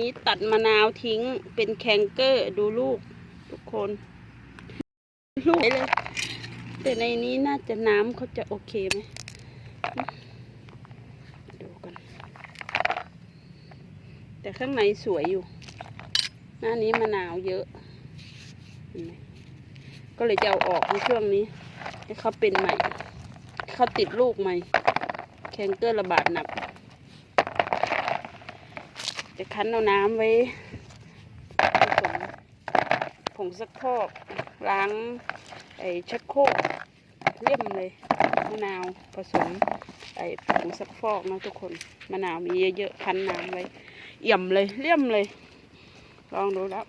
นี้ตัดมะนาวทิ้งเป็นแคนเกอร์ดูลูกทุกคน ลูกเลย แต่ในนี้น่าจะน้ำเขาจะโอเคไหมดูกัน แต่ข้างในสวยอยู่ หน้านี้มะนาวเยอะ ก็เลยจะเอาออกในช่วงนี้ ให้เขาเป็นใหม่ เขาติดลูกใหม่ แคนเกอร์ระบาดหนัก จะคั้นเอาน้ำไว้ผสมผงซักฟอกล้างไอ้ชักโครกเลี่ยมเลยมะนาวผสมไอ้ผงซักฟอกนะทุกคนมะนาวมีเยอะๆคั้นน้ำไว้เอี่ยมเลยเลี่ยมเลย ลองดูแล้ว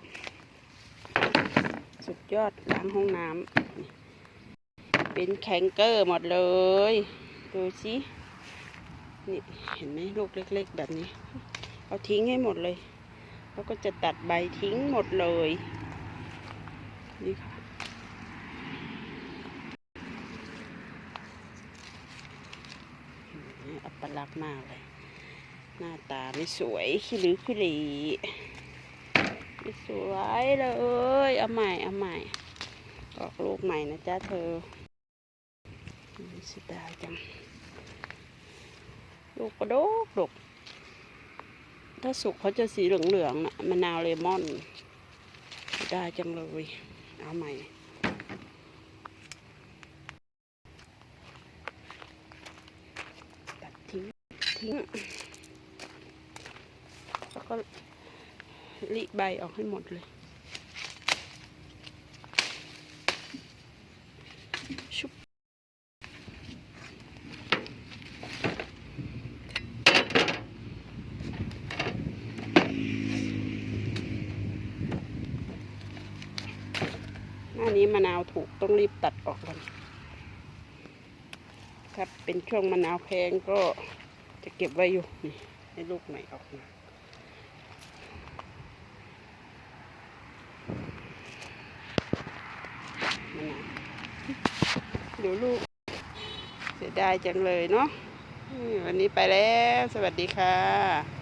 สุดยอดล้างห้องน้ำเป็นแข็งเกอร์หมดเลย ดูสินี่เห็นไหมลูกเล็ก ๆ แบบนี้ เอาทิ้งให้หมดเลย แล้วก็จะตัดใบทิ้งหมดเลย นี่ค่ะ อัปลักษณ์มากเลย หน้าตาไม่สวยขี้ริ้วขี้หรีไม่สวยเลย เอาใหม่ เอาใหม่ ออกลูกใหม่นะจ๊ะเธอเสียดายจังลูกกระดกดก ถ้าสุกเขาจะสีเหลืองๆนะมะนาวเลมอน ได้จังเลย เอาใหม่ ตัดทิ้ง ทิ้ง แล้วก็ริใบออกให้หมดเลยานี้มะนาวถูกต้องรีบตัดออกก่อนถ้าเป็นช่วงมะนาวแพงก็จะเก็บไว้อยู่นี่ให้ลูกใหม่ออกมามะนาวดูลูก เสียดายจังเลยเนาะวันนี้ไปแล้ว สวัสดีค่ะ